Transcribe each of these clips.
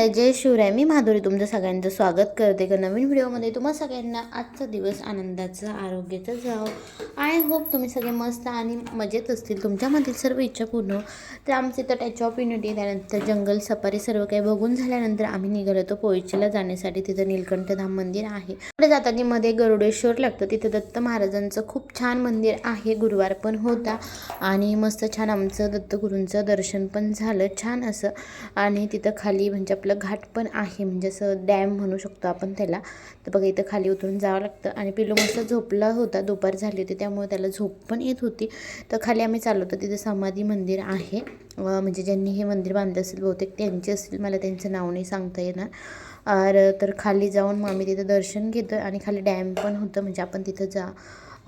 नमस्कार जय शिवराय. मी माधुरी तुमचं सगळ्यांचं स्वागत करते. का नवीन व्हिडिओमध्ये तुम्हा सगळ्यांना आजचा दिवस आनंदाचा आरोग्याचा जावं. आय होप तुम्ही सगळे मस्त आणि मजेत असतील. तुमच्यामधील सर्व इच्छा पूर्ण तर आमचे तर टॅच ऑफ युनिटी त्यानंतर जंगल सफारी सर्व काही बघून झाल्यानंतर आम्ही निघालो. होतो पोईचीला जाण्यासाठी तिथं नीलकंठधाम मंदिर आहे. पुढे जाताना मध्ये गरुडेश्वर लागतं. तिथं दत्त महाराजांचं खूप छान मंदिर आहे. गुरुवार पण होता आणि मस्त छान आमचं दत्तगुरूंचं दर्शन पण झालं. छान असं. आणि तिथं खाली म्हणजे आपलं घाट पण आहे म्हणजे असं डॅम म्हणू शकतो आपण त्याला. तर बघा इथं खाली उतरून जावं लागतं. आणि पिल्लू मस्त झोपला होता दुपार झाली होती त्यामुळे त्याला झोप पण येत होती. तर खाली आम्ही चाललो होतो तिथं समाधी मंदिर आहे. म्हणजे ज्यांनी हे मंदिर बांधलं असेल बहुतेक त्यांचे असतील मला त्यांचं नाव नाही सांगता येणार. तर खाली जाऊन मग आम्ही तिथं दर्शन घेतो आणि खाली डॅम पण होतं म्हणजे आपण तिथं जा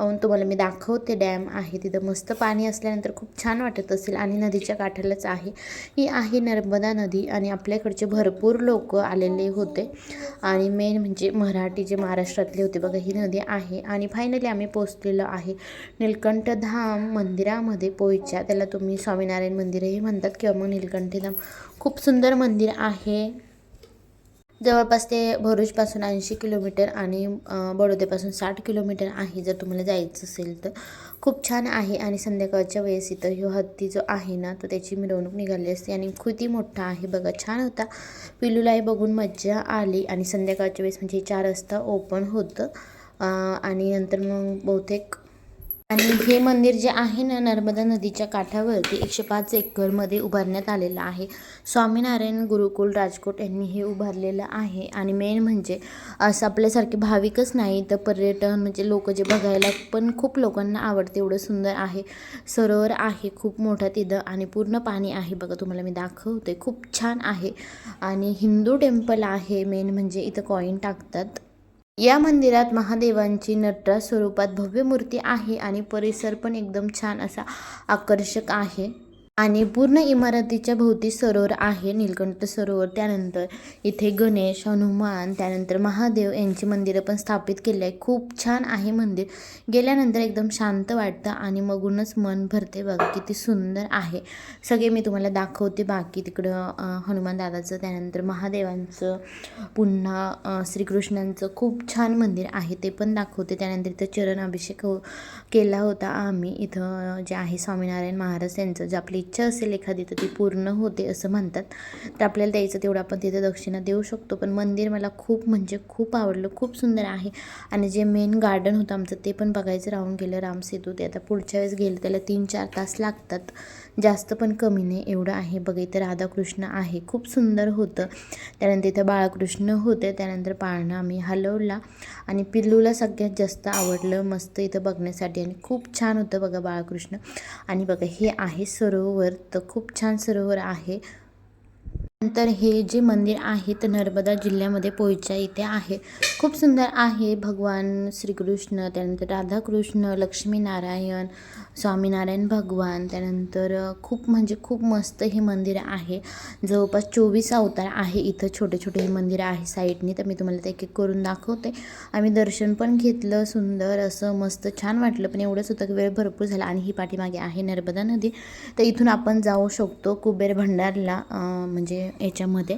अहून तुम्हाला मी दाखवते डॅम आहे तिथं मस्त पाणी असल्यानंतर खूप छान वाटत असेल आणि नदीच्या काठालाच आहे. ही आहे नर्मदा नदी आणि आपल्याकडचे भरपूर लोक आलेले होते. आणि मेन म्हणजे मराठी जे महाराष्ट्रातले होते बघा ही नदी आहे. आणि फायनली आम्ही पोचलेलो आहे नीलकंठधाम मंदिरामध्ये पोयच्या त्याला तुम्ही स्वामीनारायण मंदिरही म्हणतात किंवा मग नीलकंठधाम. खूप सुंदर मंदिर आहे. जवळपास ते भरूचपासून ऐंशी किलोमीटर आणि बडोदेपासून बडोद्यापासून साठ किलोमीटर आहे जर तुम्हाला जायचं असेल तर. खूप छान आहे आणि संध्याकाळच्या वेळेस इथं ह्यो हत्ती जो आहे ना तो त्याची मिरवणूक निघाली असते आणि किती मोठा आहे बघा छान होता. पिलूलाही बघून मज्जा आली आणि संध्याकाळच्या वेळेस म्हणजे चार वाजता ओपन होतं. आणि नंतर मग बहुतेक आणि हे मंदिर जे आहे ना नर्मदा नदीच्या काठावरती एकशे पाच एकरमध्ये उभारण्यात आलेलं आहे. स्वामीनारायण गुरुकुल राजकोट यांनी हे उभारलेलं आहे. आणि मेन म्हणजे असं आपल्यासारखे भाविकच नाही तर पर्यटन म्हणजे लोक जे बघायला पण खूप लोकांना आवडते एवढं सुंदर आहे. सरोवर आहे खूप मोठं तिथं आणि पूर्ण पाणी आहे. बघा तुम्हाला मी दाखवते खूप छान आहे. आणि हिंदू टेम्पल आहे मेन म्हणजे इथं कॉईन टाकतात. या मंदिरात महादेवांची नटरा स्वरूपात भव्य मूर्ती आहे आणि परिसर पण एकदम छान असा आकर्षक आहे. आणि पूर्ण इमारतीच्या भोवती सरोवर आहे. नीलकंठ सरोवर त्यानंतर इथे गणेश हनुमान त्यानंतर महादेव यांची मंदिरं पण स्थापित केली आहे खूप छान आहे मंदिर. गेल्यानंतर एकदम शांत वाटतं आणि मगूनच मन भरते. बघा किती सुंदर आहे. सगळे मी तुम्हाला दाखवते. बाकी तिकडं हनुमान दादाचं त्यानंतर महादेवांचं पुन्हा श्रीकृष्णांचं खूप छान मंदिर आहे. ते पण दाखवते. त्यानंतर इथं चरण अभिषेक हो केला होता आम्ही. इथं जे आहे स्वामीनारायण महाराज यांचं जे आपली इच्छा असेल एखादी तर ती पूर्ण होते असं म्हणतात. तर आपल्याला द्यायचं तेवढं आपण तिथे दक्षिणा देऊ शकतो. पण मंदिर मला खूप म्हणजे खूप आवडलं. खूप सुंदर आहे. आणि जे मेन गार्डन होतं आमचं ते पण बघायचं राहून गेलं. रामसेतू ते आता पुढच्या वेळेस गेलं त्याला तीन चार तास लागतात. जास्त पण कमी नाही. एवढं आहे. बघा इथं राधाकृष्ण आहे. खूप सुंदर होतं. त्यानंतर इथं बाळकृष्ण होते. त्यानंतर पाळणा आम्ही हलवला. आणि पिल्लूला सगळ्यात जास्त आवडलं. मस्त इथं बघण्यासाठी. आणि खूप छान होतं बघा बाळकृष्ण. आणि बघा हे आहे सरोवर तर खूप छान सरोवर आहे. नंतर हे जे मंदिर आहे ते नर्मदा जिल्ह्यामध्ये पोयच्या इथे आहे. खूप सुंदर आहे. भगवान श्रीकृष्ण त्यानंतर राधाकृष्ण लक्ष्मीनारायण स्वामीनारायण भगवान त्यानंतर खूप म्हणजे खूप मस्त हे मंदिर आहे. जवळपास चोवीस अवतार आहे. इथं छोटे छोटे हे मंदिर आहे साईडने. तर मी तुम्हाला ते एक एक करून दाखवते. आम्ही दर्शन पण घेतलं. सुंदर असं मस्त छान वाटलं. पण एवढंच होतं की वेळ भरपूर झाला आणि ही पाठीमागे आहे नर्मदा नदी. तर इथून आपण जाऊ शकतो कुबेर भंडारला. म्हणजे याच्यामध्ये.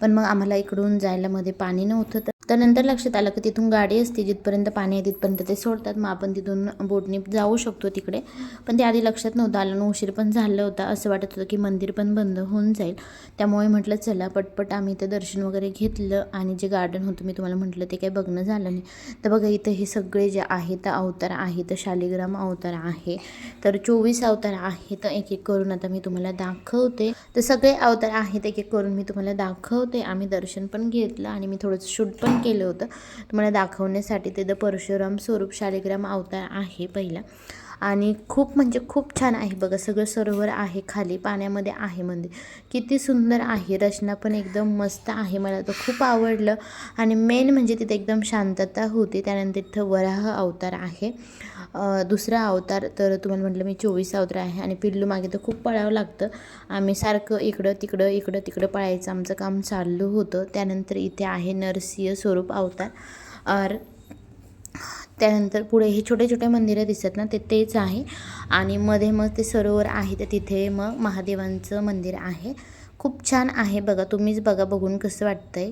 पण मग आम्हाला इकडून जायला मध्ये पाणी नव्हतं तर तर नंतर लक्षात आलं की तिथून गाडी असते जिथपर्यंत पाणी आहे तिथपर्यंत ते सोडतात. मग आपण तिथून बोटने जाऊ शकतो तिकडे. पण ते आधी लक्षात नव्हतं आलं आणि उशीर पण झालं होतं. असं वाटत होतं की मंदिर पण बंद होऊन जाईल. त्यामुळे म्हटलं चला पटपट आम्ही ते दर्शन वगैरे घेतलं आणि जे गार्डन होतं मी तुम्हाला म्हटलं ते काही बघणं झालं नाही. तर बघा इथं हे सगळे जे आहेत अवतार आहे तर शालिग्राम अवतार आहे तर चोवीस अवतार आहे तर एक एक करून आता मी तुम्हाला दाखवते. तर सगळे अवतार आहेत एक एक करून मी तुम्हाला दाखवते. आम्ही दर्शन पण घेतलं आणि मी थोडंसं शूट पण केलं होतं. तुम्हाला दाखवण्यासाठी तिथं परशुराम स्वरूप शालिग्राम अवतार आहे पहिला. आणि खूप म्हणजे खूप छान आहे बघा सगळं सरोवर आहे खाली पाण्यामध्ये आहे मंदिर. किती सुंदर आहे रचना पण एकदम मस्त आहे मला तर खूप आवडलं. आणि मेन म्हणजे तिथे एकदम शांतता होती त्यानंतर तिथं वराह अवतार आहे. दुसरा अवतार तर तुम्हाला म्हटलं मी चोवीस अवतार आहे आणि पिल्लू मागे तर खूप पळावं लागतं. आम्ही सारखं इकडं तिकडं इकडं तिकडं पळायचं आमचं काम चालू होतं. त्यानंतर इथे आहे नरसिंह स्वरूप अवतार. और त्यानंतर पुढे हे छोटे छोटे मंदिरं दिसत ना ते तेच आहे. आणि मध्ये मग ते सरोवर आहे तर तिथे मग महादेवांचं मंदिर आहे. खूप छान आहे बघा तुम्हीच बघा बघून कसं वाटतंय.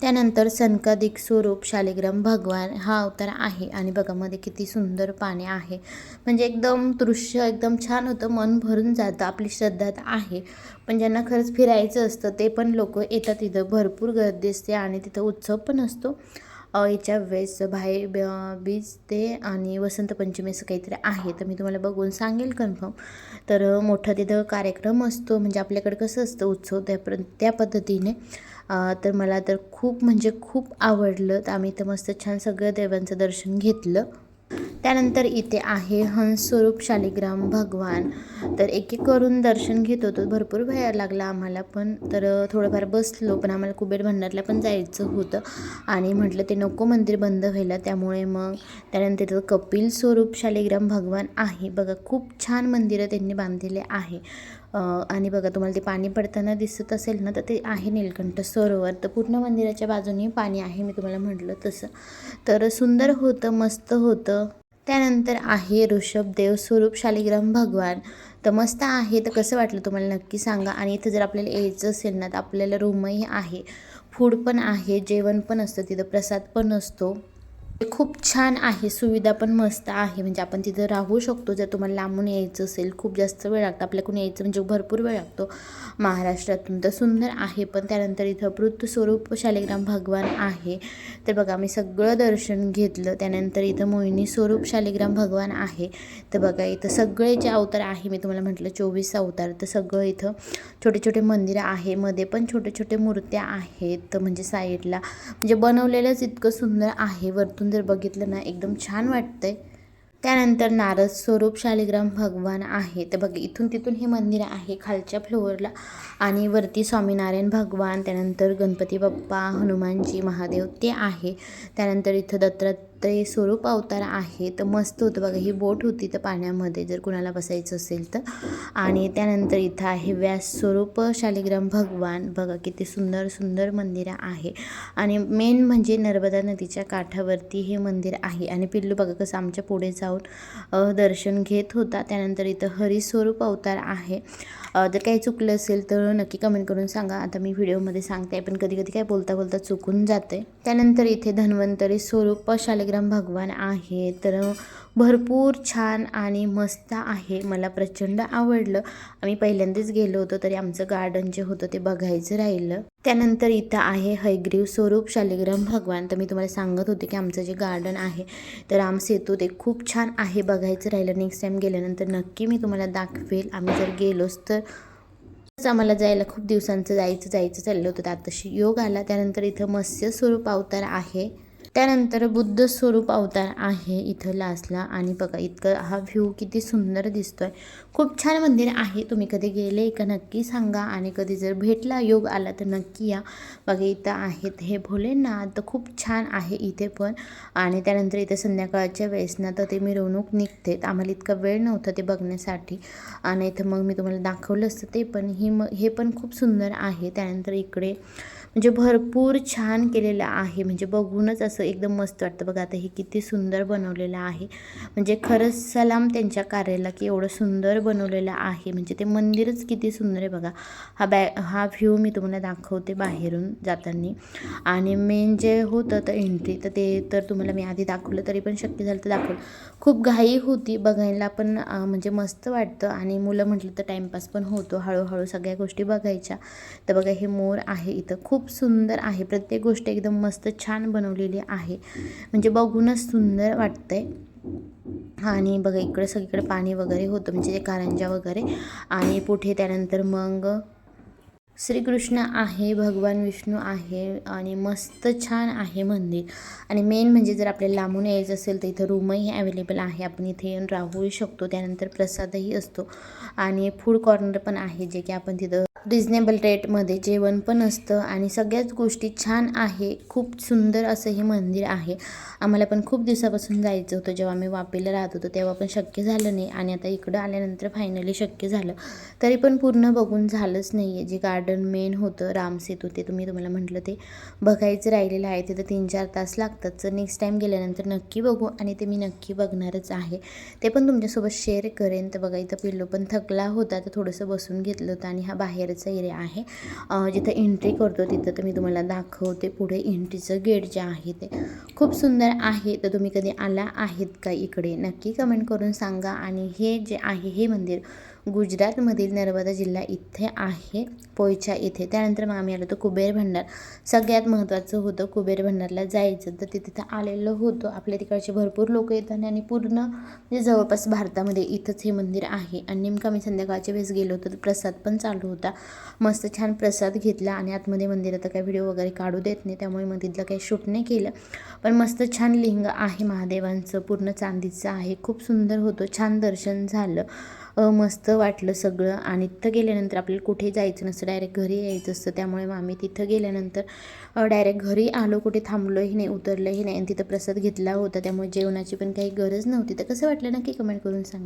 त्यानंतर सनकादिक स्वरूप शालिग्राम भगवान हा अवतार आहे. आणि बघा मध्ये किती सुंदर पाणी आहे. म्हणजे एकदम दृश्य एकदम छान होतं मन भरून जातं आपली श्रद्धा आहे. पण ज्यांना खरंच फिरायचं असतं ते पण लोक येतात तिथं. भरपूर गर्दी असते आणि तिथं उत्सव पण असतो. अ, याच्या वेळेस बाहेर ब- बीज ते आणि वसंत पंचमी असं काहीतरी आहे. तर मी तुम्हाला बघून सांगेल कन्फर्म तर मोठा तिथं कार्यक्रम असतो. म्हणजे आपल्याकडे कसं असतं उत्सव त्या प्र त्या पद्धतीने. तर मला तर खूप म्हणजे खूप आवडलं. तर आम्ही तर मस्त छान सगळं देवांचं दर्शन घेतलं. त्यानंतर इथे आहे हंसस्वरूप शालिग्राम भगवान. तर एक एक करून दर्शन घेत होतो. भरपूर वेळ लागला आम्हाला पण. तर थोडंफार बसलो पण आम्हाला कुबेर भंडारला पण जायचं होतं. आणि म्हटलं ते नको मंदिर बंद व्हायला. त्यामुळे मग त्यानंतर इथं कपिल स्वरूप शालिग्राम भगवान आहे. बघा खूप छान मंदिरं त्यांनी बांधलेले आहे. आणि बघा तुम्हाला ते पाणी पडताना दिसत असेल ना तर ते आहे नीलकंठ सरोवर. तर पूर्ण मंदिराच्या बाजूने पाणी आहे मी तुम्हाला म्हटलं तसं. तर सुंदर होतं मस्त होतं. त्यानंतर आहे ऋषभदेव स्वरूप शालिग्राम भगवान. तर मस्त आहे तर कसं वाटलं तुम्हाला नक्की सांगा. आणि इथं जर आपल्याला यायचं असेल ना तर आपल्याला रूमही आहे. फूड पण आहे जेवण पण असतं तिथं प्रसाद पण असतो. म्हणजे खूप छान आहे सुविधा पण मस्त आहे. म्हणजे आपण तिथं राहू शकतो जर तुम्हाला लांबून यायचं असेल खूप जास्त वेळ लागतो. आपल्याकडून यायचं म्हणजे भरपूर वेळ लागतो. महाराष्ट्रातून तर सुंदर आहे पण त्यानंतर इथं पृथ्वी स्वरूप शालिग्राम भगवान आहे. तर बघा मी सगळं दर्शन घेतलं. त्यानंतर इथं मोहिनी स्वरूप शालिग्राम भगवान आहे. तर बघा इथं सगळे जे अवतार आहे. मी तुम्हाला म्हटलं चोवीस अवतार. तर सगळं इथं छोटे छोटे मंदिरं आहे. मध्ये पण छोटे छोटे मूर्त्या आहेत. म्हणजे साईडला म्हणजे बनवलेलंच इतकं सुंदर आहे. वरतून जर बघितलं ना एकदम छान वाटतंय. त्यानंतर नारद स्वरूप शालिग्राम भगवान आहे तर बघ इथून तिथून हे मंदिर आहे खालच्या फ्लोअरला. आणि वरती स्वामीनारायण भगवान त्यानंतर गणपती बाप्पा हनुमानजी महादेव ते आहे. त्यानंतर इथं दत्तात्रय स्वरूप अवतार आहे. तर मस्त होतं बघा ही बोट होती तर पाण्यामध्ये जर कुणाला बसायचं असेल तर. आणि त्यानंतर इथं आहे व्यास स्वरूप शालिग्राम भगवान. बघा किती सुंदर सुंदर मंदिरं आहे. आणि मेन म्हणजे नर्मदा नदीच्या काठावरती हे मंदिर आहे. आणि पिल्लू बघा कसं आमच्या पुढे जाऊन दर्शन घेत होता. त्यानंतर इथं हरिस्वरूप अवतार आहे. जर काही चुकलं असेल तर नक्की कमेंट करून सांगा. आता मी व्हिडिओमध्ये सांगते पण कधी कधी काय बोलता बोलता चुकून जाते त्यानंतर इथे धन्वंतरी स्वरूप शालिग्राम भगवान आहे तर भरपूर छान आणि मस्त आहे. मला प्रचंड आवडलं. आम्ही पहिल्यांदाच गेलो होतो तरी आमचं गार्डन जे होतं ते बघायचं राहिलं. त्यानंतर इथं आहे हैग्रीव स्वरूप शालिग्राम भगवान. तर मी तुम्हाला सांगत होते की आमचं जे गार्डन आहे तर राम सेतू ते खूप छान आहे बघायचं राहिलं. नेक्स्ट टाईम गेल्यानंतर नक्की मी तुम्हाला दाखवेल. आम्ही जर गेलोच तर आम्हाला जायला खूप दिवसांचं जायचं जायचं चाललं होतं. त्यात योग आला. त्यानंतर इथं मत्स्य स्वरूप अवतार आहे. त्यानंतर बुद्ध स्वरूप अवतार आहे इथं लासला. आणि बघा इतकं हा व्ह्यू किती सुंदर दिसतोय. खूप छान मंदिर आहे. तुम्ही कधी गेले का नक्की सांगा. आणि कधी जर भेटला योग आला तर नक्की या. बघा इथं आहेत हे भोलेनाथ. तर खूप छान आहे इथे पण. आणि त्यानंतर इथे संध्याकाळच्या वेळेस ना तर ते मिरवणूक निघते. आम्हाला इतका वेळ नव्हता ते बघण्यासाठी. आणि इथं मग मी तुम्हाला दाखवलं असतं ते पण. ही म हे पण खूप सुंदर आहे. त्यानंतर इकडे म्हणजे भरपूर छान केलेलं आहे. म्हणजे बघूनच असं एकदम मस्त वाटतं. बघा आता हे किती सुंदर बनवलेलं आहे. म्हणजे खरंच सलाम त्यांच्या कार्याला की एवढं सुंदर बनवलेलं आहे. म्हणजे ते मंदिरच किती सुंदर आहे बघा. हा बॅ हा व्ह्यू मी तुम्हाला दाखवते बाहेरून जाताना. आणि मेन जे होतं तर एंट्री तर ते तर तुम्हाला मी आधी दाखवलं तरी पण शक्य झालं तर दाखवलं. खूप घाई होती बघायला पण म्हणजे मस्त वाटतं. आणि मुलं म्हटलं तर टाईमपास पण होतो. हळूहळू सगळ्या गोष्टी बघायच्या. तर बघा हे मोर आहे इथं. खूप खूप सुंदर आहे. प्रत्येक गोष्ट एकदम मस्त छान बनवलेली आहे. म्हणजे बघूनच सुंदर वाटतंय. आणि बघा इकडं सगळीकडे पाणी वगैरे होतं. म्हणजे ते कारंजा वगैरे. आणि पुढे त्यानंतर मग श्रीकृष्ण आहे भगवान विष्णू आहे आणि मस्त छान आहे मंदिर. आणि मेन म्हणजे जर आपल्याला लांबून यायचं असेल तर इथं रूमही अवेलेबल आहे. आपण इथे येऊन राहूही शकतो. त्यानंतर प्रसादही असतो. आणि फूड कॉर्नर पण आहे जे की आपण तिथं रिजनेबल रेटमध्ये जेवण पण असतं. आणि सगळ्याच गोष्टी छान आहे. खूप सुंदर असं हे मंदिर आहे. आम्हाला पण खूप दिवसापासून जायचं होतं. जेव्हा आम्ही वापीला राहत होतो तेव्हा पण शक्य झालं नाही. आणि आता इकडं आल्यानंतर फायनली शक्य झालं. तरी पण पूर्ण बघून झालंच नाही आहे जे गार्डन मेन होतं रामसेतू ते तुम्ही तुम्हाला म्हटलं ते. बघायचं राहिलेलं आहे तिथं तीन चार तास लागतात. तर नेक्स्ट टाईम गेल्यानंतर नक्की बघू आणि ते मी नक्की बघणारच आहे. ते पण तुमच्यासोबत शेअर करेन. तर बघा इथं पिल्लो पण थकला होता तर थोडंसं बसून घेतलं होतं आणि हा बाहेरचा एरिया आहे. जिथं एंट्री करतो तिथं तर मी तुम्हाला दाखवते पुढे एंट्रीचं गेट जे आहे ते. खूप सुंदर आहे. तर तुम्ही कधी आला आहेत का इकडे नक्की कमेंट करून सांगा. आणि हे जे आहे हे मंदिर गुजरातमधील नर्मदा जिल्हा इथे आहे पोयच्या इथे. त्यानंतर मग आम्ही आलो होतो कुबेर भंडार. सगळ्यात महत्त्वाचं होतं कुबेर भंडारला जायचं. तर तिथे तर आलेलं होतं. आपल्या तिकडचे भरपूर लोक येतात आणि पूर्ण म्हणजे जवळपास भारतामध्ये इथंच हे मंदिर आहे. आणि नेमकं आम्ही संध्याकाळच्या वेळेस गेलो होतो. तर प्रसाद पण चालू होता. मस्त छान प्रसाद घेतला आणि आतमध्ये मंदिरात काही व्हिडिओ वगैरे काढू देत नाही. त्यामुळे मग तिथलं काही शूट नाही केलं. पण मस्त छान लिंग आहे महादेवांचं. पूर्ण चांदीचं आहे. खूप सुंदर होतं. छान दर्शन झालं. मस्त वाटलं सगळं. आणि तिथं गेल्यानंतर आपल्याला कुठे जायचं नसतं डायरेक्ट घरी यायचं असतं. त्यामुळे मग आम्ही तिथं गेल्यानंतर डायरेक्ट घरी आलो कुठे थांबलोही नाही उतरलंही नाही. आणि तिथं प्रसाद घेतला होता. त्यामुळे जेवणाची पण काही गरज नव्हती. तर कसं वाटलं नक्की कमेंट करून सांगा.